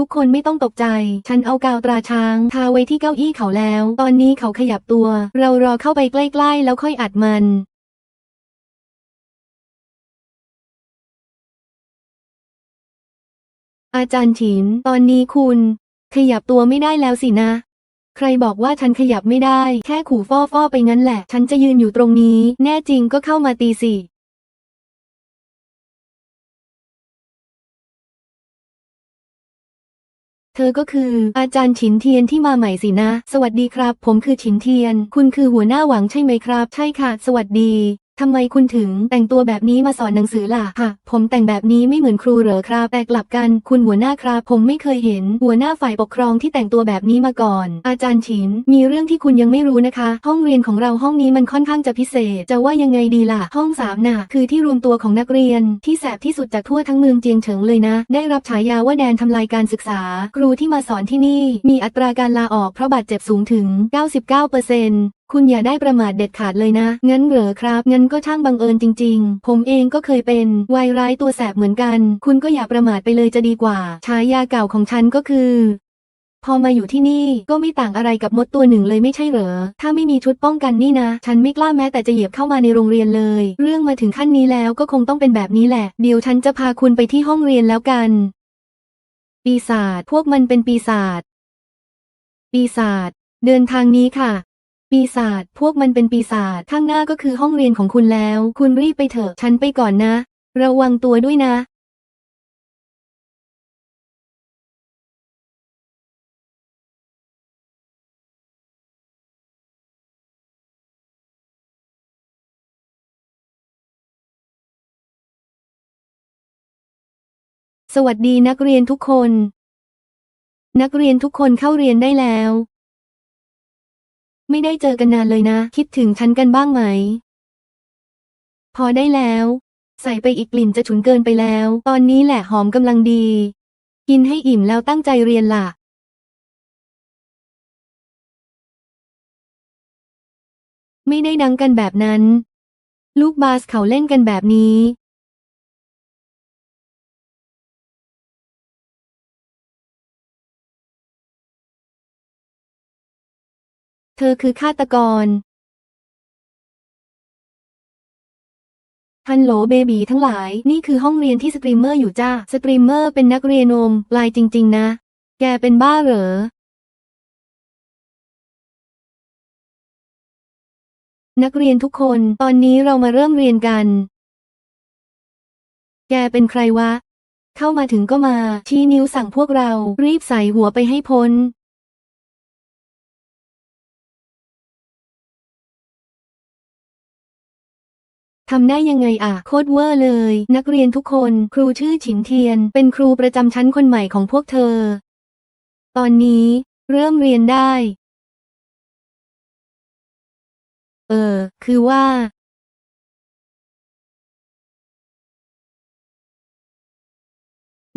ทุกคนไม่ต้องตกใจ ฉันเอากาวตราช้าง ทาไว้ที่เก้าอี้เขาแล้ว ตอนนี้เขาขยับตัว เรารอเข้าไปใกล้ๆ แล้วค่อยอัดมันอาจารย์ฉิน ตอนนี้คุณ ขยับตัวไม่ได้แล้วสินะ ใครบอกว่าฉันขยับไม่ได้ แค่ขู่ฟ่อฟ่อไปงั้นแหละ ฉันจะยืนอยู่ตรงนี้ แน่จริงก็เข้ามาตีสิ เธอก็คืออาจารย์ฉินเทียนที่มาใหม่สินะ สวัสดีครับ ผมคือฉินเทียน คุณคือหัวหน้าหวังใช่ไหมครับ ใช่ค่ะ สวัสดี ทำไมคุณถึงแต่งตัวแบบนี้มาสอนหนังสือล่ะค่ะผมแต่งแบบนี้ไม่เหมือนครูเหรอครับแต่กลับกัน คุณหัวหน้าครับผมไม่เคยเห็น หัวหน้าฝ่ายปกครองที่แต่งตัวแบบนี้มาก่อน อาจารย์ฉิน มีเรื่องที่คุณยังไม่รู้นะคะ ห้องเรียนของเราห้องนี้มันค่อนข้างจะพิเศษ จะว่ายังไงดีล่ะ ห้องสามน่ะ คือที่รวมตัวของนักเรียน ที่แสบที่สุดจากทั่วทั้งเมืองเจียงเฉิงเลยนะ ได้รับฉายาว่าแดนทำลายการศึกษา ครูที่มาสอนที่นี่ มีอัตราการลาออกเพราะบาดเจ็บสูงถึง 99%คุณอย่าได้ประมาทเด็ดขาดเลยนะ งั้นเหรอครับ งั้นก็ช่างบังเอิญจริง ๆ ผมเองก็เคยเป็นวายร้ายตัวแสบเหมือนกัน คุณก็อย่าประมาทไปเลยจะดีกว่า ฉายาเก่าของฉันก็คือ พอมาอยู่ที่นี่ก็ไม่ต่างอะไรกับมดตัวหนึ่งเลยไม่ใช่เหรอ ถ้าไม่มีชุดป้องกันนี่นะ ฉันไม่กล้าแม้แต่จะเหยียบเข้ามาในโรงเรียนเลย เรื่องมาถึงขั้นนี้แล้วก็คงต้องเป็นแบบนี้แหละ เดี๋ยวฉันจะพาคุณไปที่ห้องเรียนแล้วกัน ปีศาจ พวกมันเป็นปีศาจ ปีศาจ เดินทางนี้ค่ะ ปีศาจพวกมันเป็นปีศาจข้างหน้าก็คือห้องเรียนของคุณแล้ว คุณรีบไปเถอะฉันไปก่อนนะ ระวังตัวด้วยนะ สวัสดีนักเรียนทุกคน นักเรียนทุกคนเข้าเรียนได้แล้ว ไม่ได้เจอกันนานเลยนะ คิดถึงฉันกันบ้างไหม พอได้แล้ว ใส่ไปอีกกลิ่นจะฉุนเกินไปแล้ว ตอนนี้แหละหอมกำลังดี กินให้อิ่มแล้วตั้งใจเรียนล่ะ ไม่ได้ดังกันแบบนั้น ลูกบาสเขาเล่นกันแบบนี้ เธอคือฆาตกร ฮัลโหลเบบีทั้งหลาย นี่คือห้องเรียนที่สตรีมเมอร์อยู่จ้า สตรีมเมอร์เป็นนักเรียนนมลายจริง ๆ นะ แกเป็นบ้าเหรอ นักเรียนทุกคน ตอนนี้เรามาเริ่มเรียนกัน แกเป็นใครวะ เข้ามาถึงก็มา ชี้นิ้วสั่งพวกเรา รีบใส่หัวไปให้พ้น ทำได้ยังไงอะโคตรเวอร์เลย นักเรียนทุกคนครูชื่อฉินเทียน เป็นครูประจำชั้นคนใหม่ของพวกเธอ ตอนนี้ เริ่มเรียนได้ เออ คือว่า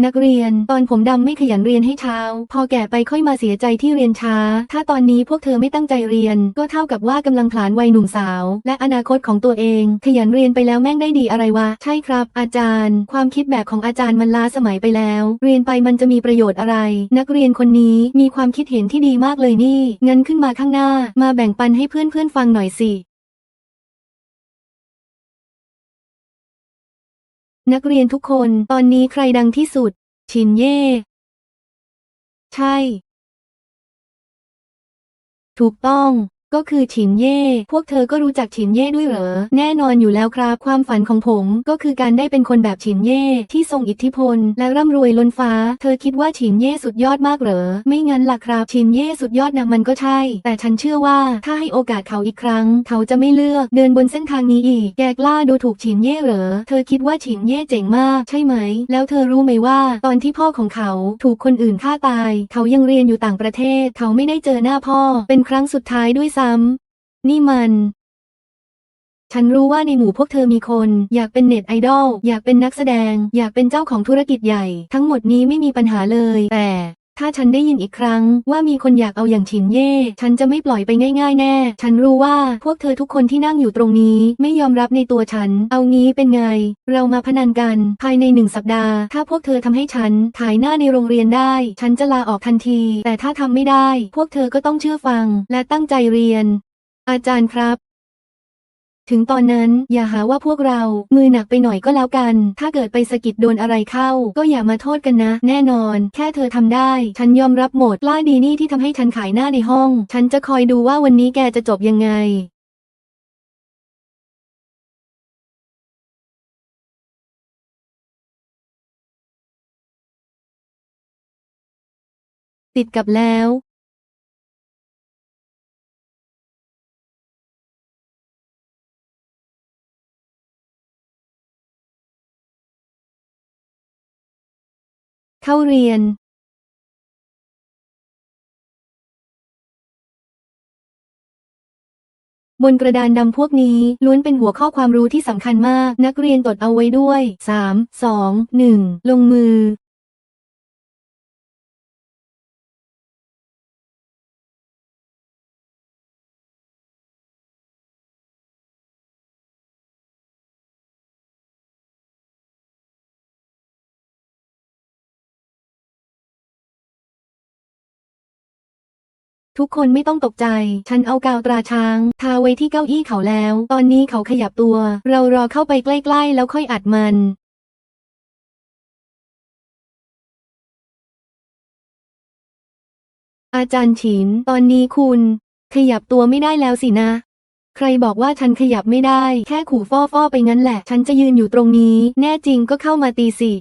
นักเรียน ตอนผมดำไม่ขยันเรียนให้เช้า พอแก่ไปค่อยมาเสียใจที่เรียนช้า ถ้าตอนนี้พวกเธอไม่ตั้งใจเรียน ก็เท่ากับว่ากำลังผลาญวัยหนุ่มสาว และอนาคตของตัวเอง ขยันเรียนไปแล้วแม่งได้ดีอะไรวะ ใช่ครับ อาจารย์ ความคิดแบบของอาจารย์มันล้าสมัยไปแล้ว เรียนไปมันจะมีประโยชน์อะไร นักเรียนคนนี้มีความคิดเห็นที่ดีมากเลยนี่งั้นขึ้นมาข้างหน้า มาแบ่งปันให้เพื่อนๆฟังหน่อยสินักเรียนทุกคน ตอนนี้ใครดังที่สุด ชินเย่ ใช่ ถูกต้อง ก็คือฉินเย่ พวกเธอก็รู้จักฉินเย่ด้วยเหรอ แน่นอนอยู่แล้วครับ ความฝันของผมก็คือการได้เป็นคนแบบฉินเย่ที่ทรงอิทธิพล และร่ำรวยล้นฟ้า เธอคิดว่าฉินเย่สุดยอดมากเหรอ ไม่งั้นล่ะครับ ฉินเย่สุดยอดนะมันก็ใช่ แต่ฉันเชื่อว่าถ้าให้โอกาสเขาอีกครั้ง เขาจะไม่เลือก เดินบนเส้นทางนี้อีก แกกล้าดูถูกฉินเย่เหรอ เธอคิดว่าฉินเย่เจ๋งมาก ใช่ไหม แล้วเธอรู้ไหมว่า ตอนที่พ่อของเขาถูกคนอื่นฆ่าตาย เขายังเรียนอยู่ต่างประเทศ เขาไม่ได้เจอหน้าพ่อ เป็นครั้งสุดท้ายด้วยซ้ำ นี่มัน ฉันรู้ว่าในหมู่พวกเธอมีคน อยากเป็นเน็ตไอดอล อยากเป็นนักแสดง อยากเป็นเจ้าของธุรกิจใหญ่ ทั้งหมดนี้ไม่มีปัญหาเลย แต่ ถ้าฉันได้ยินอีกครั้ง ว่ามีคนอยากเอาอย่างฉินเย่ ฉันจะไม่ปล่อยไปง่ายๆแน่ ฉันรู้ว่าพวกเธอทุกคนที่นั่งอยู่ตรงนี้ ไม่ยอมรับในตัวฉัน เอางี้เป็นไง เรามาพนันกัน ภายในหนึ่งสัปดาห์ ถ้าพวกเธอทำให้ฉันขายหน้าในโรงเรียนได้ ฉันจะลาออกทันที แต่ถ้าทำไม่ได้ พวกเธอก็ต้องเชื่อฟัง และตั้งใจเรียน อาจารย์ครับ ถึงตอนนั้นอย่าหาว่าพวกเรา มือหนักไปหน่อยก็แล้วกัน ถ้าเกิดไปสะกิดโดนอะไรเข้า ก็อย่ามาโทษกันนะ แน่นอน แค่เธอทำได้ ฉันยอมรับหมดล้าดีนี่ที่ทำให้ฉันขายหน้าในห้อง ฉันจะคอยดูว่าวันนี้แกจะจบยังไงติดกับแล้ว เข้าเรียนบนกระดานดำพวกนี้ล้วนเป็นหัวข้อความรู้ที่สำคัญมาก นักเรียนจดเอาไว้ด้วย 3 2 1 ลงมือ ทุกคนไม่ต้องตกใจ ฉันเอากาวตราช้าง ทาไว้ที่เก้าอี้เขาแล้ว ตอนนี้เขาขยับตัว เรารอเข้าไปใกล้ๆ แล้วค่อยอัดมันอาจารย์ฉิน ตอนนี้คุณ ขยับตัวไม่ได้แล้วสินะ ใครบอกว่าฉันขยับไม่ได้ แค่ขู่ฟ่อๆไปงั้นแหละ ฉันจะยืนอยู่ตรงนี้ แน่จริงก็เข้ามาตีสิ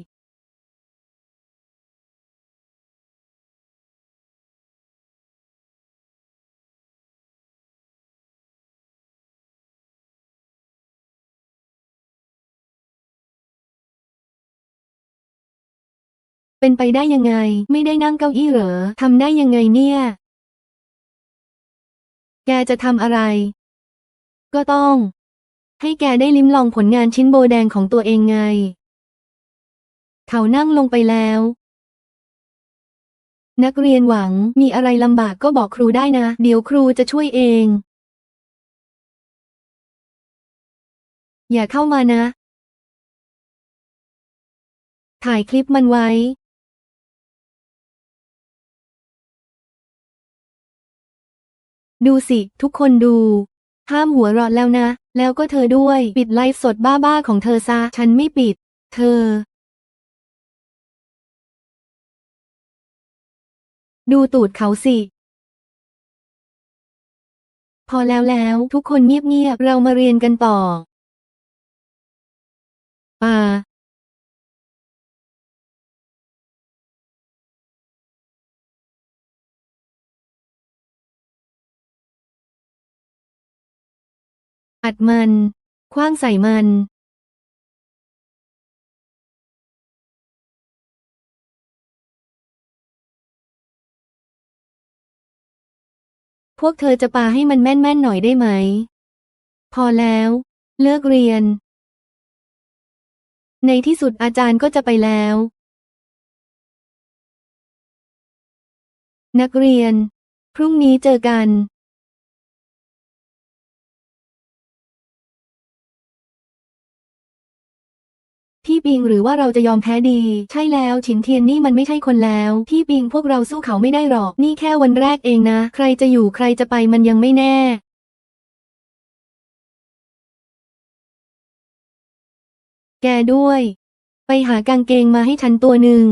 เป็นไปได้ยังไง ไม่ได้นั่งเก้าอี้เหรอทำได้ยังไงเนี่ย แกจะทำอะไร ก็ต้อง ให้แกได้ลิ้มลองผลงานชิ้นโบแดงของตัวเองไง เขานั่งลงไปแล้ว นักเรียนหวังมีอะไรลำบากก็บอกครูได้นะ เดี๋ยวครูจะช่วยเอง อย่าเข้ามานะถ่ายคลิปมันไว้ ดูสิ ทุกคนดู ห้ามหัวเราะแล้วนะ แล้วก็เธอด้วย ปิดไลฟ์สดบ้าๆของเธอซะ ฉันไม่ปิด เธอ ดูตูดเขาสิพอแล้วแล้วทุกคนเงียบๆ เรามาเรียนกันต่อ ป่า อัดมัน คว้างใส่มันพวกเธอจะปาให้มันแม่นๆหน่อยได้ไหม พอแล้ว เลิกเรียน ในที่สุดอาจารย์ก็จะไปแล้ว นักเรียน พรุ่งนี้เจอกัน พี่ปิงหรือว่าเราจะยอมแพ้ดี ใช่แล้วฉินเทียนนี่มันไม่ใช่คนแล้ว พี่ปิงพวกเราสู้เขาไม่ได้หรอก นี่แค่วันแรกเองนะ ใครจะอยู่ใครจะไปมันยังไม่แน่แกด้วย ไปหากางเกงมาให้ฉันตัวหนึ่ง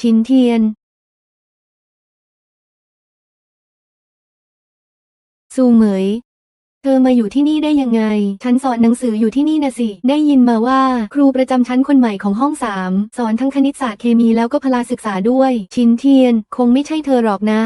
ชินเทียน ซูเหมย เธอมาอยู่ที่นี่ได้ยังไง ฉันสอนหนังสืออยู่ที่นี่นะสิ ได้ยินมาว่าครูประจำชั้นคนใหม่ของห้องสามสอนทั้งคณิตศาสตร์เคมีแล้วก็พละศึกษาด้วย ชินเทียน คงไม่ใช่เธอหรอกนะ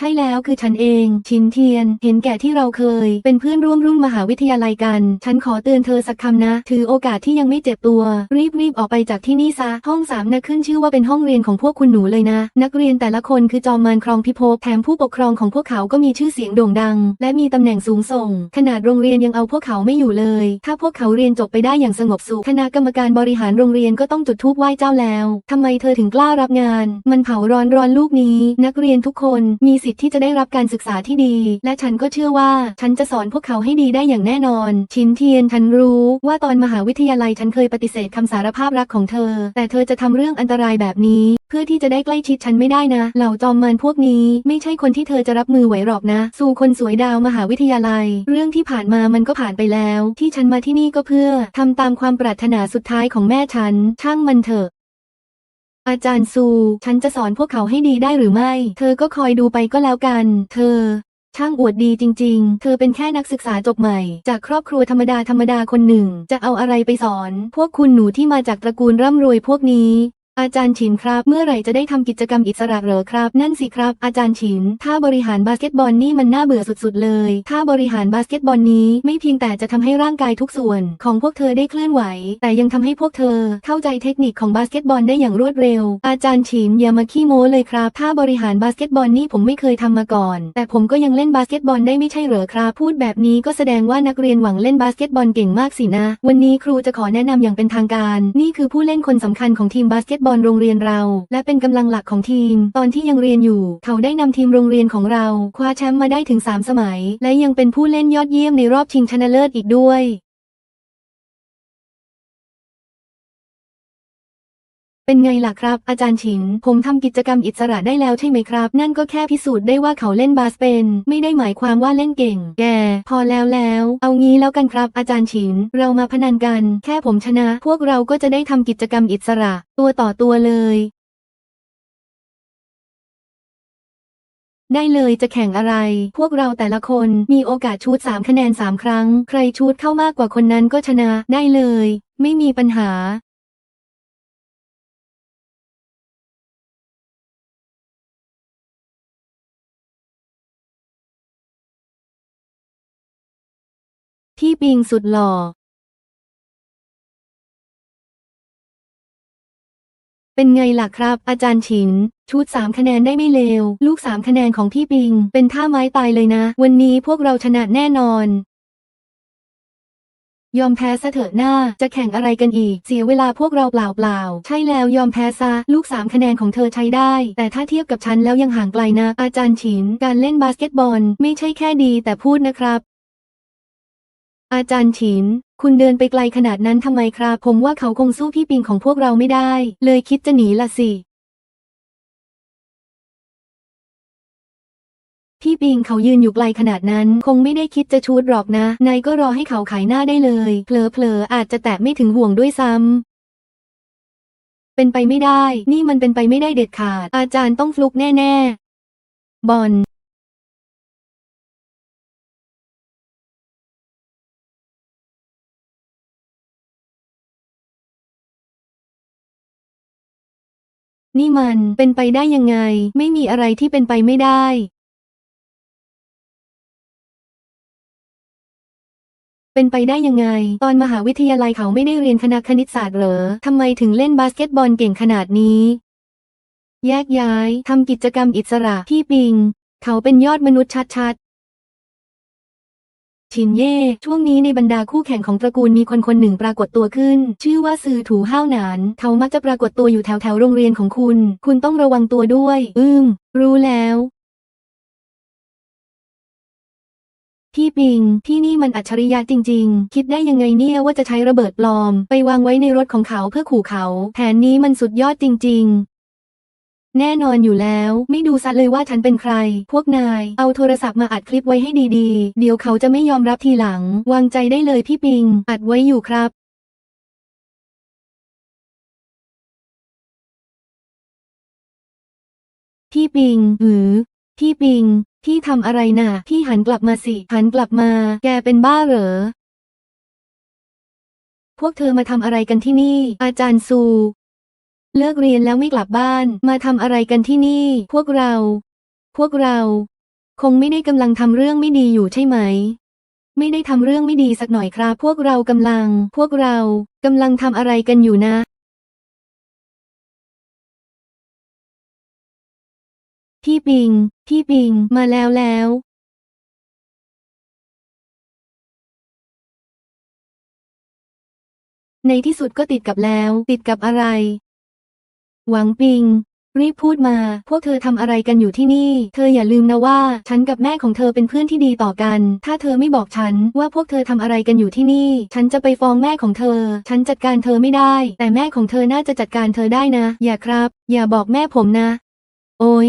ช่แล้วคือฉันเอง ชินเทียน เห็นแก่ที่เราเคย เป็นเพื่อนร่วมรุ่นมหาวิทยาลัยกัน ฉันขอเตือนเธอสักคำนะ ถือโอกาสที่ยังไม่เจ็บตัว รีบรีบออกไปจากที่นี่ซะ ห้องสามนะขึ้นชื่อว่าเป็นห้องเรียนของพวกคุณหนูเลยนะ นักเรียนแต่ละคนคือจอมมารครองพิภพแถมผู้ปกครองของพวกเขาก็มีชื่อเสียงโด่งดัง และมีตำแหน่งสูงส่ง ขนาดโรงเรียนยังเอาพวกเขาไม่อยู่เลย ถ้าพวกเขาเรียนจบไปได้อย่างสงบสุขคณะกรรมการบริหารโรงเรียนก็ต้องจุดธูปไหว้เจ้าแล้วทำไมเธอถึงกล้ารับงาน มันเผาร้อนร้อนลูกนี้ นักเรียนทุกคนมีสิทธิ์ที่จะได้รับการศึกษาที่ดี และฉันก็เชื่อว่า ฉันจะสอนพวกเขาให้ดีได้อย่างแน่นอน ชินเทียนฉันรู้ว่าตอนมหาวิทยาลัยฉันเคยปฏิเสธคำสารภาพรักของเธอ แต่เธอจะทำเรื่องอันตรายแบบนี้ เพื่อที่จะได้ใกล้ชิดฉันไม่ได้นะ เหล่าจอมมารพวกนี้ไม่ใช่คนที่เธอจะรับมือไหวหรอกนะ สู่คนสวยดาวมหาวิทยาลัย เรื่องที่ผ่านมามันก็ผ่านไปแล้ว ที่ฉันมาที่นี่ก็เพื่อทำตามความปรารถนาสุดท้ายของแม่ฉัน ช่างมันเถอะ อาจารย์ซู ฉันจะสอนพวกเขาให้ดีได้หรือไม่ เธอก็คอยดูไปก็แล้วกัน เธอ ช่างอวดดีจริง ๆ เธอเป็นแค่นักศึกษาจบใหม่ จากครอบครัวธรรมดาธรรมดาคนหนึ่ง จะเอาอะไรไปสอน พวกคุณหนูที่มาจากตระกูลร่ำรวยพวกนี้ อาจารย์ฉินครับ เมื่อไหร่จะได้ทำกิจกรรมอิสระเหรอครับ นั่นสิครับ อาจารย์ฉิน ถ้าบริหารบาสเกตบอลนี่มันน่าเบื่อสุดๆเลย ถ้าบริหารบาสเกตบอลนี้ไม่เพียงแต่จะทำให้ร่างกายทุกส่วน ของพวกเธอได้เคลื่อนไหว แต่ยังทำให้พวกเธอ เข้าใจเทคนิคของบาสเกตบอลได้อย่างรวดเร็ว อาจารย์ฉินอย่ามาขี้โม้เลยครับ ถ้าบริหารบาสเกตบอลนี่ผมไม่เคยทำมาก่อน แต่ผมก็ยังเล่นบาสเกตบอลได้ไม่ใช่เหรอครับพูดแบบนี้ก็แสดงว่านักเรียนหวังเล่นบาสเกตบอลเก่งมากสินะ วันนี้ครูจะขอแนะนำอย่างเป็นทางการ นี่คือผู้เล่นคนสำคัญของทีมบาสเกตบอลโรงเรียนเรา และเป็นกำลังหลักของทีม ตอนที่ยังเรียนอยู่ เขาได้นำทีมโรงเรียนของเราคว้าแชมป์มาได้ถึง 3 สมัย และยังเป็นผู้เล่นยอดเยี่ยมในรอบชิงชนะเลิศอีกด้วย เป็นไงล่ะครับ อาจารย์ฉิน ผมทำกิจกรรมอิสระได้แล้วใช่ไหมครับ นั่นก็แค่พิสูจน์ได้ว่าเขาเล่นบาสเป็น ไม่ได้หมายความว่าเล่นเก่ง แก พอแล้วแล้ว เอางี้แล้วกันครับ อาจารย์ฉิน เรามาพนันกัน แค่ผมชนะ พวกเราก็จะได้ทำกิจกรรมอิสระ ตัวต่อตัวเลย ได้เลยจะแข่งอะไร พวกเราแต่ละคนมีโอกาสชูด3คะแนน3ครั้ง ใครชูดเข้ามากกว่าคนนั้นก็ชนะ ได้เลย ไม่มีปัญหา พี่ปิงสุดหล่อ เป็นไงล่ะครับ อาจารย์ฉิน ชุด3คะแนนได้ไม่เลว ลูก3คะแนนของพี่ปิง เป็นท่าไม้ตายเลยนะ วันนี้พวกเราชนะแน่นอน ยอมแพ้ซะเถอะหน้า จะแข่งอะไรกันอีก เสียเวลาพวกเราเปล่าๆ ใช่แล้วยอมแพ้ซะ ลูก3คะแนนของเธอใช้ได้ แต่ถ้าเทียบกับฉันแล้วยังห่างไกลนะ อาจารย์ฉิน การเล่นบาสเกตบอล ไม่ใช่แค่ดีแต่พูดนะครับ อาจารย์ฉิน คุณเดินไปไกลขนาดนั้นทำไมครับ ผมว่าเขาคงสู้พี่ปิงของพวกเราไม่ได้ เลยคิดจะหนีละสิ พี่ปิงเขายืนอยู่ไกลขนาดนั้น คงไม่ได้คิดจะชูดหรอกนะ นายก็รอให้เขาขายหน้าได้เลย เผลอๆอาจจะแตะไม่ถึงห่วงด้วยซ้ำเป็นไปไม่ได้ นี่มันเป็นไปไม่ได้เด็ดขาด อาจารย์ต้องฟลุกแน่ ๆ บอล นี่มันเป็นไปได้ยังไง ไม่มีอะไรที่เป็นไปไม่ได้เป็นไปได้ยังไง ตอนมหาวิทยาลัยเขาไม่ได้เรียนคณะคณิตศาสตร์เหรอทำไมถึงเล่นบาสเกตบอลเก่งขนาดนี้ แยกย้ายทำกิจกรรมอิสระพี่ปิง เขาเป็นยอดมนุษย์ชัดๆ ชินเย่ช่วงนี้ในบรรดาคู่แข่งของตระกูลมีคนคนหนึ่งปรากฏตัวขึ้น ชื่อว่าซือถูห้าวหนาน เขามักจะปรากฏตัวอยู่แถวแถวโรงเรียนของคุณ คุณต้องระวังตัวด้วย อืม รู้แล้ว พี่ปิง ที่นี่มันอัจฉริยะจริง ๆ คิดได้ยังไงเนี่ยว่าจะใช้ระเบิดปลอม ไปวางไว้ในรถของเขาเพื่อขู่เขา แผนนี้มันสุดยอดจริง ๆ แน่นอนอยู่แล้ว ไม่ดูซัดเลยว่าฉันเป็นใคร พวกนายเอาโทรศัพท์มาอัดคลิปไว้ให้ดีๆ เดี๋ยวเขาจะไม่ยอมรับทีหลัง วางใจได้เลยพี่ปิง อัดไว้อยู่ครับพี่ปิงหือพี่ปิง พี่ทำอะไรน่ะ พี่หันกลับมาสิ หันกลับมา แกเป็นบ้าเหรอ พวกเธอมาทำอะไรกันที่นี่ อาจารย์ซู เลิกเรียนแล้วไม่กลับบ้าน มาทำอะไรกันที่นี่ พวกเรา พวกเรา คงไม่ได้กำลังทำเรื่องไม่ดีอยู่ใช่ไหม ไม่ได้ทำเรื่องไม่ดีสักหน่อยครับ พวกเรากำลัง พวกเรากำลังทำอะไรกันอยู่นะพี่ปิง พี่ปิง มาแล้วแล้ว ในที่สุดก็ติดกับแล้ว ติดกับอะไร หวังปิง รีบพูดมา พวกเธอทำอะไรกันอยู่ที่นี่ เธออย่าลืมนะว่า ฉันกับแม่ของเธอเป็นเพื่อนที่ดีต่อกัน ถ้าเธอไม่บอกฉันว่าพวกเธอทำอะไรกันอยู่ที่นี่ ฉันจะไปฟ้องแม่ของเธอ ฉันจัดการเธอไม่ได้ แต่แม่ของเธอน่าจะจัดการเธอได้นะ อย่าครับ อย่าบอกแม่ผมนะ โอ้ย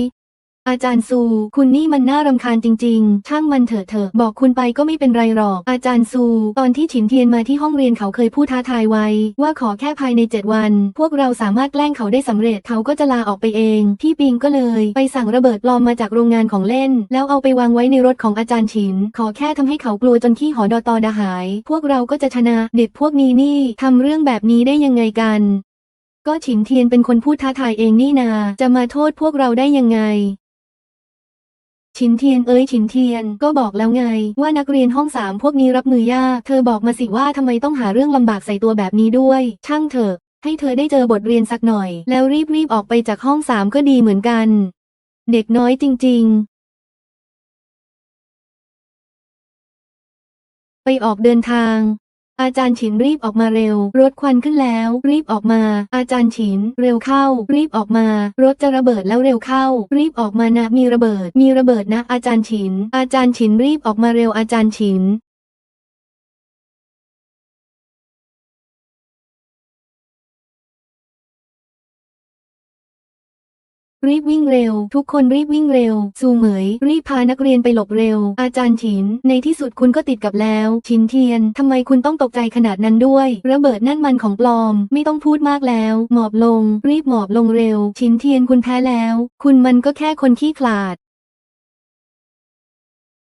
อาจารย์ซู คุณนี่มันน่ารำคาญจริง ๆ ช่างมันเถอะเถอะบอกคุณไปก็ไม่เป็นไรหรอก อาจารย์ซู ตอนที่ฉินเทียนมาที่ห้องเรียนเขาเคยพูดท้าทายไว้ ว่าขอแค่ภายในเจ็ดวัน พวกเราสามารถแกล้งเขาได้สำเร็จเขาก็จะลาออกไปเอง พี่ปิงก็เลย ไปสั่งระเบิดปลอมมาจากโรงงานของเล่น แล้วเอาไปวางไว้ในรถของอาจารย์ฉิน ขอแค่ทำให้เขากลัวจนขี้หอดอตอดาหาย พวกเราก็จะชนะ เด็กพวกนี้นี่ทำเรื่องแบบนี้ได้ยังไงกัน ก็ฉินเทียนเป็นคนพูดท้าทายเองนี่นา จะมาโทษพวกเราได้ยังไง ฉินเทียนเอ้ยฉินเทียนก็บอกแล้วไง ว่านักเรียนห้องสามพวกนี้รับมือยากเธอบอกมาสิว่าทำไมต้องหาเรื่องลำบากใส่ตัวแบบนี้ด้วย ช่างเถอะ ให้เธอได้เจอบทเรียนสักหน่อย แล้วรีบๆออกไปจากห้องสามก็ดีเหมือนกัน เด็กน้อยจริง ๆ ไปออกเดินทาง อาจารย์ฉินรีบออกมาเร็ว รถควันขึ้นแล้ว รีบออกมา อาจารย์ฉิน เร็วเข้า รีบออกมา รถจะระเบิดแล้วเร็วเข้า รีบออกมานะมีระเบิด มีระเบิดนะอาจารย์ฉิน อาจารย์ฉินรีบออกมาเร็วอาจารย์ฉิน รีบวิ่งเร็ว ทุกคนรีบวิ่งเร็วซูเหมย รีบพานักเรียนไปหลบเร็ว อาจารย์ฉิน ในที่สุดคุณก็ติดกับแล้วฉินเทียนทำไมคุณต้องตกใจขนาดนั้นด้วย ระเบิดนั่นมันของปลอม ไม่ต้องพูดมากแล้ว หมอบลง รีบหมอบลงเร็วฉินเทียนคุณแพ้แล้ว คุณมันก็แค่คนขี้ขลาด